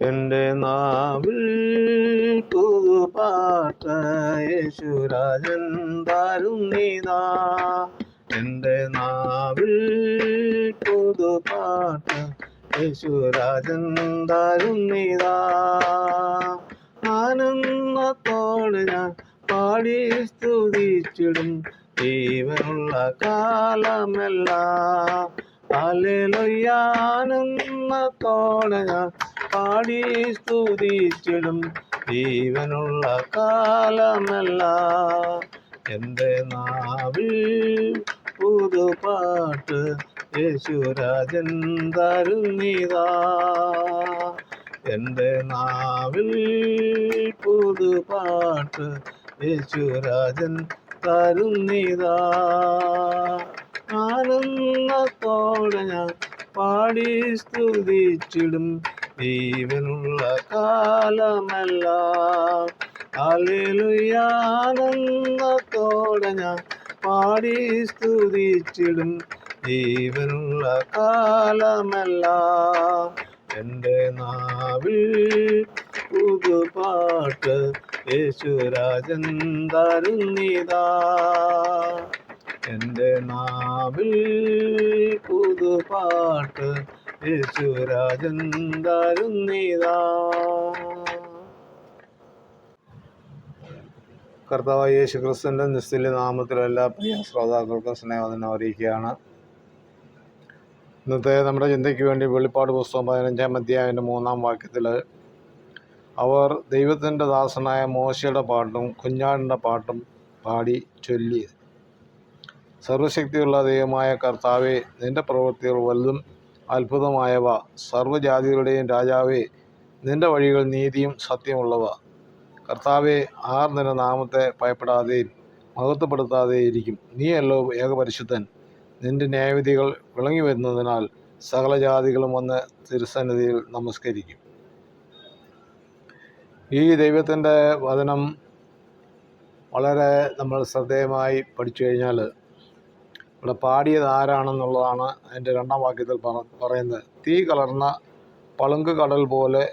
എന്റെ നാവിൽ പുതുപാട്ട് യേശുരാജൻ തരുന്നിതാ എന്റെ നാവിൽ പുതുപാട്ട യേശുരാജൻ തരുന്നിതാ ആനന്ദത്തോടെ ഞാൻ പാടി സ്തുതിച്ചിടും ജീവനുള്ള കാലമെല്ലാം. അല്ലെലുയാനന്ദത്തോടെ ഞാൻ പാടി സ്തുതിച്ചിടും. ജീവനുള്ള കാലമല്ല. എന്റെ നാവിൽ പുതുപാട്ട് യേശുരാജൻ തരുന്നിതാ. എന്റെ നാവിൽ പുതുപാട്ട് യേശുരാജൻ തരുന്നിതാ. ആനന്ദത്തോടെ ഞാൻ പാടി സ്തുതിച്ചിടും. ജീവനുള്ള കാലമെല്ലാം അലിലുയാനന്ദത്തോടെ ഞാൻ പാടി സ്തുതിച്ചിടും. ജീവനുള്ള കാലമെല്ലാം എന്റെ നാവിൽ പുതുപാട്ട് യേശുരാജൻ തരുന്നിതാ. എന്റെ നാവിൽ പുതുപാട്ട് യേശുരാജൻ തരുന്നിതാ കർത്താവ് യേശു ക്രിസ്തുവിന്റെ നിസ്തുല്യ നാമത്തിൽ എല്ലാ പ്രിയ ശ്രോതാക്കൾക്കും സ്നേഹം അറിയിക്കുകയാണ്. ഇന്നത്തെ നമ്മുടെ ചിന്തയ്ക്ക് വേണ്ടി വെളിപ്പാട് പുസ്തകം പതിനഞ്ചാം അധ്യായന്റെ മൂന്നാം വാക്യത്തിൽ അവർ ദൈവത്തിന്റെ ദാസനായ മോശയുടെ പാട്ടും കുഞ്ഞാടിന്റെ പാട്ടും പാടി ചൊല്ലി. സർവശക്തിയുള്ള ദൈവമായ കർത്താവെ നിന്റെ പ്രവൃത്തികൾ വലുതും അത്ഭുതമായവ. സർവജാതികളുടെയും രാജാവേ നിന്റെ വഴികൾ നീതിയും സത്യമുള്ളവ. കർത്താവെ ആർ നിന്റെ നാമത്തെ ഭയപ്പെടാതെയും മഹത്വപ്പെടുത്താതെയിരിക്കും നീയല്ലോ ഏകപരിശുദ്ധൻ. നിന്റെ ന്യായവിധികൾ വിളങ്ങി വരുന്നതിനാൽ സകല ജാതികളും വന്ന് തിരുസന്നിധിയിൽ നമസ്കരിക്കും. ഈ ദൈവത്തിന്റെ വചനം വളരെ നമ്മൾ ശ്രദ്ധേയമായി പഠിച്ചു കഴിഞ്ഞാൽ ഇവിടെ പാടിയത് ആരാണെന്നുള്ളതാണ് അതിന്റെ രണ്ടാം വാക്യത്തിൽ പറ പറയുന്നത്. തീ കലർന്ന പളുങ്ക് കടൽ പോലെ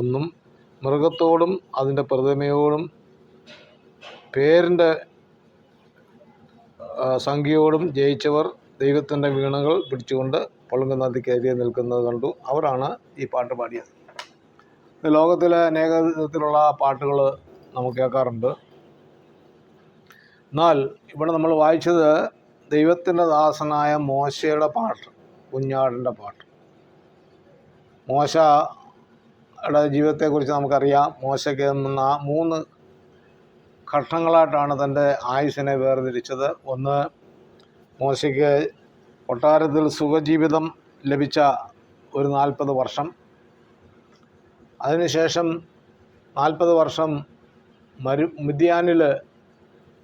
ഒന്നും മൃഗത്തോടും അതിന്റെ പ്രതിമയോടും പേരിന്റെ സംഖ്യയോടും ജയിച്ചവർ ദൈവത്തിന്റെ വീണകൾ പിടിച്ചുകൊണ്ട് പളുങ്ക് നദിക്കരിയെ നിൽക്കുന്നത് കണ്ടു. അവരാണ് ഈ പാട്ട് പാടിയത്. ലോകത്തിലെ അനേക വിധത്തിലുള്ള പാട്ടുകൾ നമുക്ക് കേൾക്കാറുണ്ട്. എന്നാൽ ഇവിടെ നമ്മൾ വായിച്ചത് ദൈവത്തിന്റെ ദാസനായ മോശയുടെ പാട്ട് കുഞ്ഞാടിന്റെ പാട്ട്. മോശയുടെ ജീവിതത്തെക്കുറിച്ച് നമുക്കറിയാം. മോശയ്ക്ക് മൂന്ന് ഘട്ടങ്ങളായിട്ടാണ് തന്റെ ആയുസിനെ വേർതിരിച്ചത്. ഒന്ന് മോശയ്ക്ക് കൊട്ടാരത്തിൽ സുഖജീവിതം ലഭിച്ച ഒരു നാൽപ്പത് വർഷം. അതിനുശേഷം നാൽപ്പത് വർഷം മരു മിദ്യാനിൽ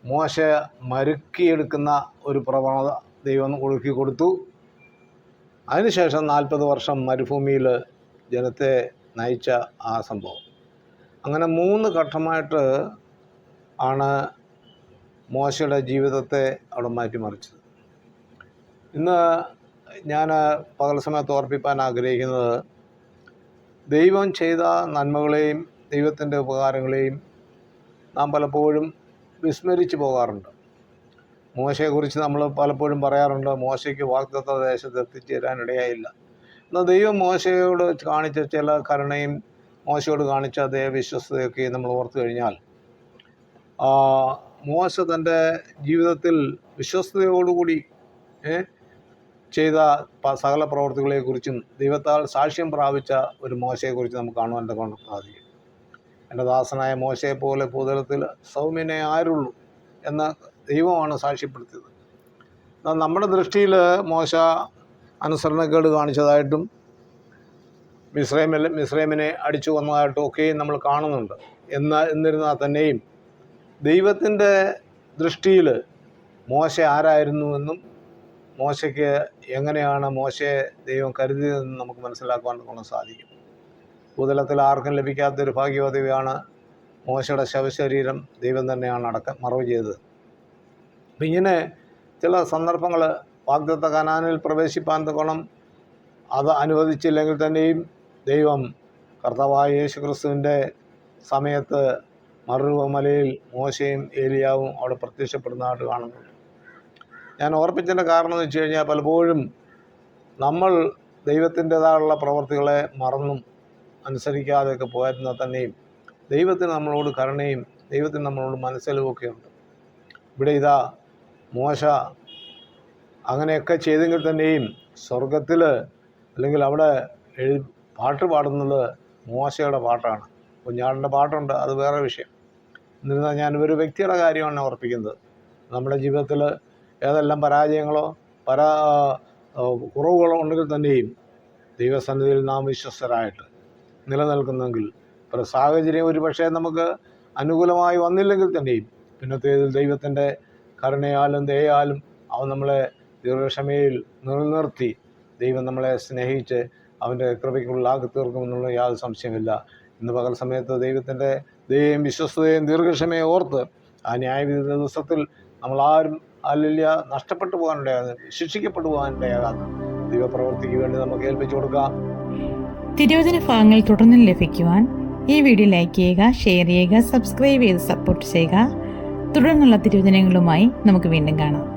മോശ മരുക്കിയെടുക്കുന്ന ഒരു പ്രവണത ദൈവം ഒഴുക്കി കൊടുത്തു. അതിനുശേഷം നാൽപ്പത് വർഷം മരുഭൂമിയിൽ ജനത്തെ നയിച്ച ആ സംഭവം. അങ്ങനെ മൂന്ന് ഘട്ടമായിട്ട് ആണ് മോശയുടെ ജീവിതത്തെ അവിടെ മാറ്റിമറിച്ചത്. ഇന്ന് ഞാൻ പകൽ സമയത്ത് ഓർപ്പിക്കാൻ ആഗ്രഹിക്കുന്നത് ദൈവം ചെയ്ത നന്മകളെയും ദൈവത്തിന്റെ ഉപകാരങ്ങളെയും നാം പലപ്പോഴും വിസ്മരിച്ചു പോകാറുണ്ട്. മോശയെക്കുറിച്ച് നമ്മൾ പലപ്പോഴും പറയാറുണ്ട് മോശയ്ക്ക് വാഗ്ദത്ത ദേശത്ത് എത്തിച്ചേരാനിടയായില്ല. എന്നാൽ ദൈവം മോശയോട് കാണിച്ച ചില കരുണയും മോശയോട് കാണിച്ച അതേ നമ്മൾ ഓർത്തു കഴിഞ്ഞാൽ മോശ തന്റെ ജീവിതത്തിൽ വിശ്വസ്തയോടുകൂടി ചെയ്ത സകല പ്രവർത്തികളെക്കുറിച്ചും ദൈവത്താൽ സാക്ഷ്യം പ്രാപിച്ച ഒരു മോശയെക്കുറിച്ച് നമുക്ക് കാണുവാൻ സാധിക്കും. എന്റെ ദാസനായ മോശയെപ്പോലെ പോലെ ഭൂതലത്തിൽ സൗമ്യനെ ആരുള്ളൂ എന്ന് ദൈവമാണ് സാക്ഷ്യപ്പെടുത്തിയത്. എന്നാൽ നമ്മുടെ ദൃഷ്ടിയിൽ മോശ അനുസരണക്കേട് കാണിച്ചതായിട്ടും മിസ്രൈമിൽ മിസ്രൈമിനെ അടിച്ചു കൊന്നതായിട്ടും ഒക്കെയും നമ്മൾ കാണുന്നുണ്ട്. എന്ന് എന്നിരുന്നാൽ തന്നെയും ദൈവത്തിന്റെ ദൃഷ്ടിയിൽ മോശ ആരായിരുന്നുവെന്നും മോശയ്ക്ക് എങ്ങനെയാണ് മോശയെ ദൈവം കരുതിയതെന്ന് നമുക്ക് മനസ്സിലാക്കുവാൻ സാധിക്കും. ഭൂതലത്തിൽ ആർക്കും ലഭിക്കാത്തൊരു ഭാഗ്യവതിയാണ് മോശയുടെ ശവശരീരം. ദൈവം തന്നെയാണ് അടക്കം മറവ് ചെയ്തത്. അപ്പം ഇങ്ങനെ ചില സന്ദർഭങ്ങൾ വാഗ്ദത്ത കനാനിൽ പ്രവേശിപ്പാൻ തക്കോണം അത് അനുവദിച്ചില്ലെങ്കിൽ തന്നെയും ദൈവം കർത്താവായ യേശു ക്രിസ്തുവിന്റെ സമയത്ത് മറുമലയിൽ മോശയും ഏലിയാവും അവിടെ പ്രത്യക്ഷപ്പെടുന്നതായിട്ട് കാണുന്നുണ്ട്. ഞാൻ ഓർപ്പിച്ചതിന്റെ കാരണം എന്ന് വെച്ച് കഴിഞ്ഞാൽ പലപ്പോഴും നമ്മൾ ദൈവത്തിന്റെതായുള്ള പ്രവർത്തികളെ മറന്നും അനുസരിക്കാതെയൊക്കെ പോയിരുന്നാൽ തന്നെയും ദൈവത്തിന് നമ്മളോട് കരുണയും ദൈവത്തിന് നമ്മളോട് മനസ്സിലുമൊക്കെ ഉണ്ട്. ഇവിടെ ഇതാ മോശ അങ്ങനെയൊക്കെ ചെയ്തെങ്കിൽ തന്നെയും സ്വർഗത്തിൽ അല്ലെങ്കിൽ അവിടെ എഴു പാട്ട് പാടുന്നത് മോശയുടെ പാട്ടാണ്. കുഞ്ഞാടിന്റെ പാട്ടുണ്ട് അത് വേറെ വിഷയം. എന്നിരുന്നാൽ ഞാൻ ഒരു വ്യക്തിയുടെ കാര്യമാണ് ഉറപ്പിക്കുന്നത്. നമ്മുടെ ജീവിതത്തിൽ ഏതെല്ലാം പരാജയങ്ങളോ പരാ കുറവുകളോ ഉണ്ടെങ്കിൽ തന്നെയും ദൈവസന്നിധിയിൽ നാം വിശ്വസ്തരായിട്ട് നിലനിൽക്കുന്നെങ്കിൽ. ഒരു സാഹചര്യം ഒരു പക്ഷേ നമുക്ക് അനുകൂലമായി വന്നില്ലെങ്കിൽ തന്നെയും പിന്നത്തേതിൽ ദൈവത്തിന്റെ കരുണയാലും ദയാലും അവൻ നമ്മളെ ദീർഘക്ഷമയിൽ നിലനിർത്തി ദൈവം നമ്മളെ സ്നേഹിച്ച് അവന്റെ കൃപയ്ക്കുള്ളാക്കി തീർക്കുമെന്നുള്ള യാതൊരു സംശയമില്ല ഇന്ന് പകൽ സമയത്ത് ദൈവത്തിന്റെ ദയയും വിശ്വസ്തയും ദീർഘക്ഷമയും ഓർത്ത് ആ ന്യായവിധി ദിവസത്തിൽ നമ്മളാരും അല്ലില്ല നഷ്ടപ്പെട്ടു പോകാനിടയാകാതെ ശിക്ഷിക്കപ്പെട്ടു പോകാനിടയാകാതെ ദൈവപ്രവർത്തിക്ക് വേണ്ടി നമുക്ക് ഏൽപ്പിച്ചു കൊടുക്കാം. തിരുവചന ഭാഗങ്ങൾ തുടർന്നും ലഭിക്കുവാൻ ഈ വീഡിയോ ലൈക്ക് ചെയ്യുക ഷെയർ ചെയ്യുക സബ്സ്ക്രൈബ് ചെയ്ത് സപ്പോർട്ട് ചെയ്യുക. തുടർന്നുള്ള തിരുവചനങ്ങളുമായി നമുക്ക് വീണ്ടും കാണാം.